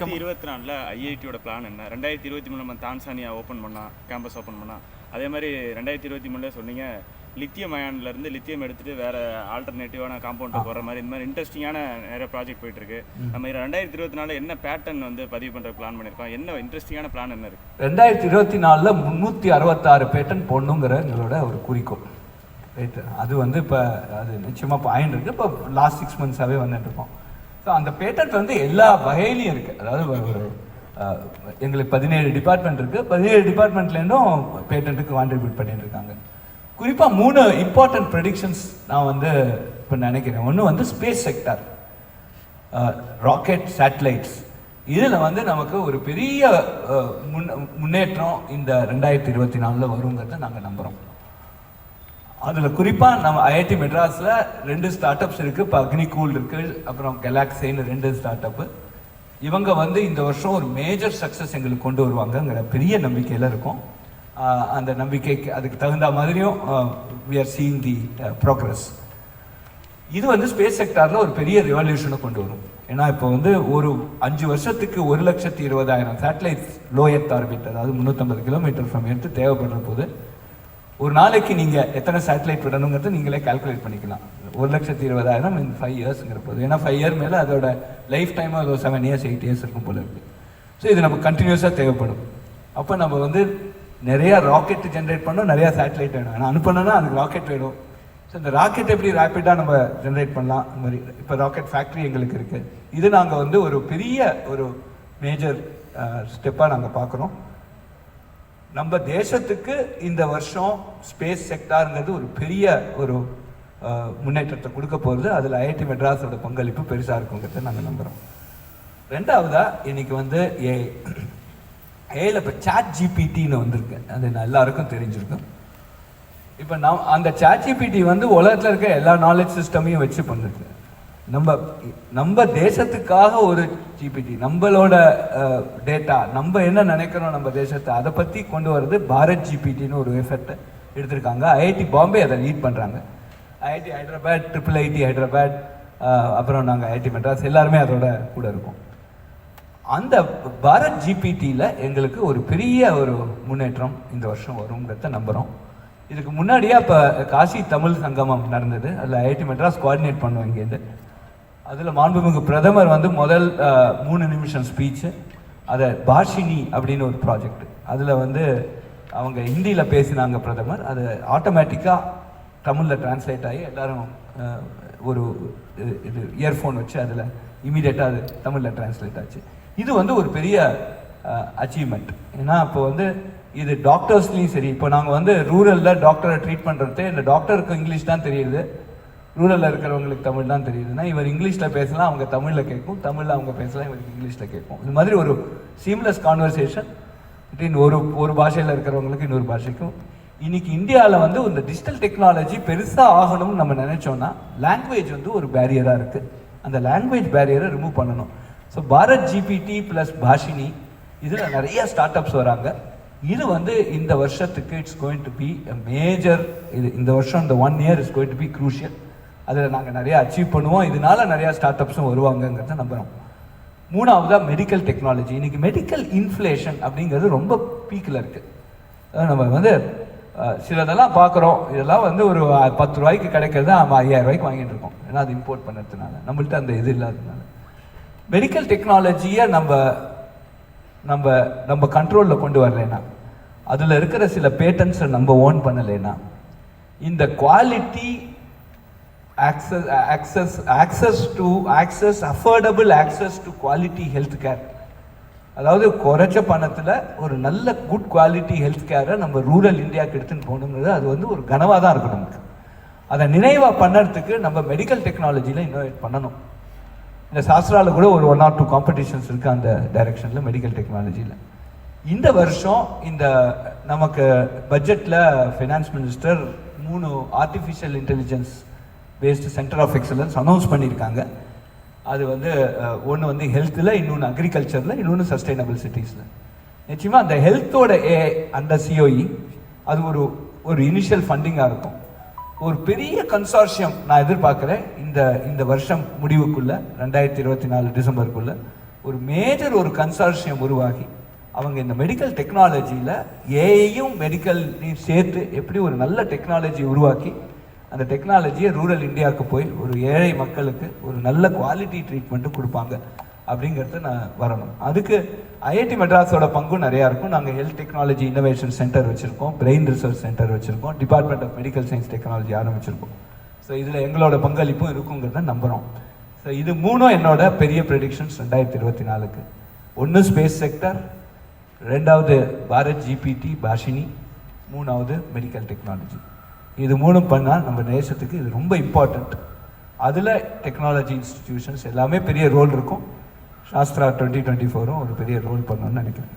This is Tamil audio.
இருபத்தி நாலில் ஐஐடியோட பிளான் என்ன? ரெண்டாயிரத்தி இருபத்தி மூணு நம்ம தான்சானியா ஓப்பன் பண்ணா கேம்பஸ் ஓப்பன் பண்ணா. அதே மாதிரி ரெண்டாயிரத்தி இருபத்தி மூணுல சொன்னீங்க லித்தியம் அயான்ல இருந்து லித்தியம் எடுத்துட்டு வேற ஆல்டர்னேட்டிவான காம்பவுண்ட் போடுற மாதிரி இந்த மாதிரி இன்ட்ரெஸ்டிங்கான நிறைய ப்ராஜெக்ட் போயிட்டு இருக்கு நம்ம ரெண்டாயிரத்தி இருபத்தி நாலு என்ன பேட்டர்ன் வந்து பதிவு பண்ற பிளான் பண்ணிருக்கோம் என்ன இன்ட்ரெஸ்டிங்கான பிளான் என்ன இருக்கு? ரெண்டாயிரத்தி இருபத்தி நாலில் முந்நூற்றி அறுபத்தாறு பேட்டன் போடணுங்கிற எங்களோட ஒரு குறிக்கோள். ரைட்டு அது வந்து இப்போ அது நிச்சயமாக இப்போ ஆயின்னு இருக்கு. இப்போ லாஸ்ட் சிக்ஸ் மந்த்ஸாகவே வந்துட்டு இருக்கோம். ஸோ அந்த பேட்டன்ட் வந்து எல்லா வகையிலையும் இருக்குது அதாவது ஒரு எங்களுக்கு பதினேழு டிபார்ட்மெண்ட் இருக்குது பதினேழு டிபார்ட்மெண்ட்லேருந்தும் பேட்டன்ட்டுக்கு கான்ட்ரிபியூட் பண்ணிட்டு இருக்காங்க குறிப்பாக மூணு இம்பார்ட்டன்ட் ப்ரெடிக்ஷன்ஸ் நான் வந்து இப்போ நினைக்கிறேன். ஒன்று வந்து ஸ்பேஸ் செக்டார் ராக்கெட் சேட்டலைட்ஸ் இதில் வந்து நமக்கு ஒரு பெரிய முன் முன்னேற்றம் இந்த ரெண்டாயிரத்தி இருபத்தி நாலில் வருங்கிறத நாங்கள் நம்புகிறோம் அதில் குறிப்பாக நம்ம ஐஐடி மெட்ராஸில் ரெண்டு ஸ்டார்ட் அப்ஸ் இருக்குது இப்போ அக்னிகூல் இருக்குது அப்புறம் கெலாக்ஸைன்னு ரெண்டு ஸ்டார்ட் அப்பு இவங்க வந்து இந்த வருஷம் ஒரு மேஜர் சக்ஸஸ் எங்களுக்கு கொண்டு வருவாங்கங்கிற பெரிய நம்பிக்கையில் இருக்கும். அந்த நம்பிக்கைக்கு அதுக்கு தகுந்த மாதிரியும் we are seeing the progress இது வந்து ஸ்பேஸ் செக்டாரில் ஒரு பெரிய ரெவல்யூஷனை கொண்டு வரும். ஏன்னா இப்போ வந்து ஒரு அஞ்சு வருஷத்துக்கு ஒரு லட்சத்தி இருபதாயிரம் சேட்டலைட்ஸ் லோ ஆர்பிட் அதாவது முந்நூற்றம்பது கிலோமீட்டர் ஃப்ரம் எடுத்து தேவைப்படுற போது ஒரு நாளைக்கு நீங்கள் எத்தனை சேட்டலைட் விடணுங்கிறத நீங்களே கால்குலேட் பண்ணிக்கலாம். ஒரு லட்சத்தி இருபதாயிரம் இன் ஃபைவ் இயர்ஸுங்கிற போது ஏன்னா ஃபைவ் இயர் மேலே அதோட லைஃப் டைமாக அது செவன் இயர்ஸ் எயிட் இயர்ஸ் இருக்கும் போல இருக்குது ஸோ இது நமக்கு கண்டினியூஸாக தேவைப்படும். அப்போ நம்ம வந்து நிறையா ராக்கெட் ஜென்ரேட் பண்ணோம் நிறையா சேட்டலைட் வேணும். ஆனால் அனுப்பணும்னா அதுக்கு ராக்கெட் வேணும். ஸோ இந்த ராக்கெட் எப்படி ரேப்பிடாக நம்ம ஜென்ரேட் பண்ணலாம்? இந்த மாதிரி இப்போ ராக்கெட் ஃபேக்ட்ரி எங்களுக்கு இருக்குது இது நாங்கள் வந்து ஒரு பெரிய ஒரு மேஜர் ஸ்டெப்பாக நாங்கள் பார்க்குறோம். நம்ம தேசத்துக்கு இந்த வருஷம் ஸ்பேஸ் செக்டார்ங்கிறது ஒரு பெரிய ஒரு முன்னேற்றத்தை கொடுக்க போகிறது அதில் ஐஐடி மெட்ராஸோட பங்களிப்பு பெருசாக இருக்குங்கிறத நாங்கள் நம்புகிறோம் ரெண்டாவதாக இன்னைக்கு வந்து ஏ ஏல இப்போ சாட் ஜிபிடின்னு வந்திருக்கு. அது எல்லாருக்கும் தெரிஞ்சிருக்கும். இப்போ நான் அந்த சாட் ஜிபிடி வந்து உலகத்தில் இருக்க எல்லா நாலேஜ் சிஸ்டமையும் வச்சு பண்ணுது நம்ம நம்ம தேசத்துக்காக ஒரு ஜிபிடி நம்மளோட டேட்டா நம்ம என்ன நினைக்கிறோம் நம்ம தேசத்தை அதை பற்றி கொண்டு வர்றது பாரத் ஜிபிடின்னு ஒரு எஃபெக்ட் எடுத்திருக்காங்க. ஐஐடி பாம்பே அதை லீட் பண்ணுறாங்க IIT Hyderabad triple IT Hyderabad அப்புறம் நாங்கள் ஐஐடி மெட்ராஸ் எல்லாருமே அதோட கூட இருக்கோம். அந்த பாரத் ஜிபிடியில் எங்களுக்கு ஒரு பெரிய ஒரு முன்னேற்றம் இந்த வருஷம் வருங்கிறத நம்புகிறோம் இதுக்கு முன்னாடியே அப்போ காசி தமிழ் சங்கமம் நடந்தது. அதில் ஐஐடி மெட்ராஸ் கோஆர்டினேட் பண்ணுவோம் இங்கேருந்து அதில் மாண்புமிகு பிரதமர் வந்து முதல் மூணு நிமிஷம் ஸ்பீச்சு அதை பாஷினி அப்படின்னு ஒரு ப்ராஜெக்ட் அதில் வந்து அவங்க ஹிந்தியில் பேசினாங்க பிரதமர். அது ஆட்டோமேட்டிக்காக தமிழில் டிரான்ஸ்லேட் ஆகி எல்லாரும் ஒரு இது- இது இயர்ஃபோன் வச்சு அதில் இமீடியட்டாக அது தமிழில் டிரான்ஸ்லேட் ஆச்சு. இது வந்து ஒரு பெரிய அச்சீவ்மெண்ட் ஏன்னா இப்போ வந்து இது டாக்டர்ஸ்லேயும் சரி இப்போ நாங்கள் வந்து ரூரலில் டாக்டரை ட்ரீட் பண்ணுறது இந்த டாக்டருக்கு இங்கிலீஷ் தான் தெரியுது. ரூரலில் இருக்கிறவங்களுக்கு தமிழ் தான் தெரியுதுன்னா இவர் இங்கிலீஷில் பேசலாம் அவங்க தமிழில் கேட்கும். தமிழில் அவங்க பேசலாம் இவருக்கு இங்கிலீஷில் கேட்கும். இந்த மாதிரி ஒரு சீம்லெஸ் கான்வர்சேஷன் பிட்வீன் ஒரு ஒரு பாஷையில் இருக்கிறவங்களுக்கு இன்னொரு பாஷைக்கும். இன்னைக்கு இந்தியாவில் வந்து இந்த டிஜிட்டல் டெக்னாலஜி பெருசாக ஆகணும்னு நம்ம நினச்சோன்னா லாங்குவேஜ் வந்து ஒரு பேரியராக இருக்குது அந்த லாங்குவேஜ் பேரியரை ரிமூவ் பண்ணணும். So Bharat GPT plus Bhashini இதில் நிறைய ஸ்டார்ட் அப்ஸ் வராங்க. இது வந்து இந்த வருஷத்துக்கு it's going to be major இது இந்த வருஷம் இந்த one year is going to be crucial அதில் நாங்கள் நிறையா அச்சீவ் பண்ணுவோம். இதனால நிறையா ஸ்டார்ட் அப்ஸும் வருவாங்கங்கிறத நம்புகிறோம் மூணாவதாக மெடிக்கல் டெக்னாலஜி இன்னைக்கு மெடிக்கல் இன்ஃப்ளேஷன் அப்படிங்கிறது ரொம்ப பீக்கில் இருக்குது நம்ம வந்து சிலதெல்லாம் பார்க்குறோம் இதெல்லாம் வந்து ஒரு பத்து ரூபாய்க்கு கிடைக்கிறது நம்ம ஐயாயிரம் ரூபாய்க்கு வாங்கிட்டு இருக்கோம். ஏன்னா அது இம்போர்ட் பண்ணுறதுனால நம்மள்ட்ட அந்த இது இல்லாததுனால. மெடிக்கல் டெக்னாலஜியை நம்ம நம்ம நம்ம கண்ட்ரோலில் கொண்டு வரலைன்னா அதில் இருக்கிற சில பேட்டன்ஸை நம்ம ஓன் பண்ணலைன்னா இந்த quality access uh, access access to access affordable access to quality health care அதாவது குறைச்ச பணத்தில் ஒரு நல்ல குட் குவாலிட்டி ஹெல்த் கேரை நம்ம ரூரல் இந்தியாவுக்கு எடுத்துன்னு போகணுங்கிறது அது வந்து ஒரு கனவாக தான் இருக்கும் நமக்கு அதை நினைவாக பண்ணுறதுக்கு நம்ம மெடிக்கல் டெக்னாலஜியில் இன்னோவேட் பண்ணணும். இந்த சாஸ்திராவில் கூட ஒரு ஒன் ஆர் டூ காம்படிஷன்ஸ் இருக்குது அந்த டைரக்ஷனில் மெடிக்கல் டெக்னாலஜியில் இந்த வருஷம் இந்த நமக்கு பட்ஜெட்டில் ஃபினான்ஸ் மினிஸ்டர் மூணு artificial intelligence based centre of excellence announce பண்ணியிருக்காங்க அது வந்து ஒன்று வந்து ஹெல்த்தில் இன்னொன்று அக்ரிகல்ச்சரில் இன்னொன்று சஸ்டைனபிள் சிட்டிஸில் நிச்சயமாக அந்த ஹெல்த்தோட ஏ அந்த சிஓஇ அது ஒரு ஒரு இனிஷியல் ஃபண்டிங்காக இருக்கும். ஒரு பெரிய கன்சார்ஷியம் நான் எதிர்பார்க்குறேன் இந்த இந்த வருஷம் முடிவுக்குள்ள ரெண்டாயிரத்தி இருபத்தி நாலு டிசம்பருக்குள்ள ஒரு மேஜர் ஒரு கன்சார்ஷியம் உருவாகி அவங்க இந்த மெடிக்கல் டெக்னாலஜியில் ஏஐயும் மெடிக்கல் சேர்த்து எப்படி ஒரு நல்ல டெக்னாலஜி உருவாக்கி அந்த டெக்னாலஜியை ரூரல் இந்தியாவுக்கு போய் ஒரு ஏழை மக்களுக்கு ஒரு நல்ல குவாலிட்டி ட்ரீட்மெண்ட்டு கொடுப்பாங்க அப்படிங்கிறது நான் வரணும். அதுக்கு ஐஐடி மெட்ராஸோட பங்கும் நிறையா இருக்கும். நாங்கள் ஹெல்த் டெக்னாலஜி இன்னோவேஷன் சென்டர் வச்சுருக்கோம். பிரெயின் ரிசர்ச் சென்டர் வச்சுருக்கோம். Department of medical science technology ஆரம்பிச்சிருக்கோம். ஸோ இதில் எங்களோட பங்களிப்பும் இருக்குங்கிறத நம்புகிறோம் ஸோ இது மூணும் என்னோட பெரிய ப்ரெடிக்ஷன்ஸ் ரெண்டாயிரத்தி இருபத்தி நாலுக்கு. ஒன்று ஸ்பேஸ் செக்டர் ரெண்டாவது பாரத் ஜிபிடி பாஷினி மூணாவது மெடிக்கல் டெக்னாலஜி இது மூணும் பண்ணால் நம்ம தேசத்துக்கு இது ரொம்ப இம்பார்ட்டண்ட் அதில் டெக்னாலஜி இன்ஸ்டிடியூஷன்ஸ் எல்லாமே பெரிய ரோல் இருக்கும். சாஸ்திரா டுவெண்ட்டி டுவெண்ட்டி ஃபோரும் ஒரு பெரிய ரோல் பண்ணணும்னு நினைக்கிறேன்.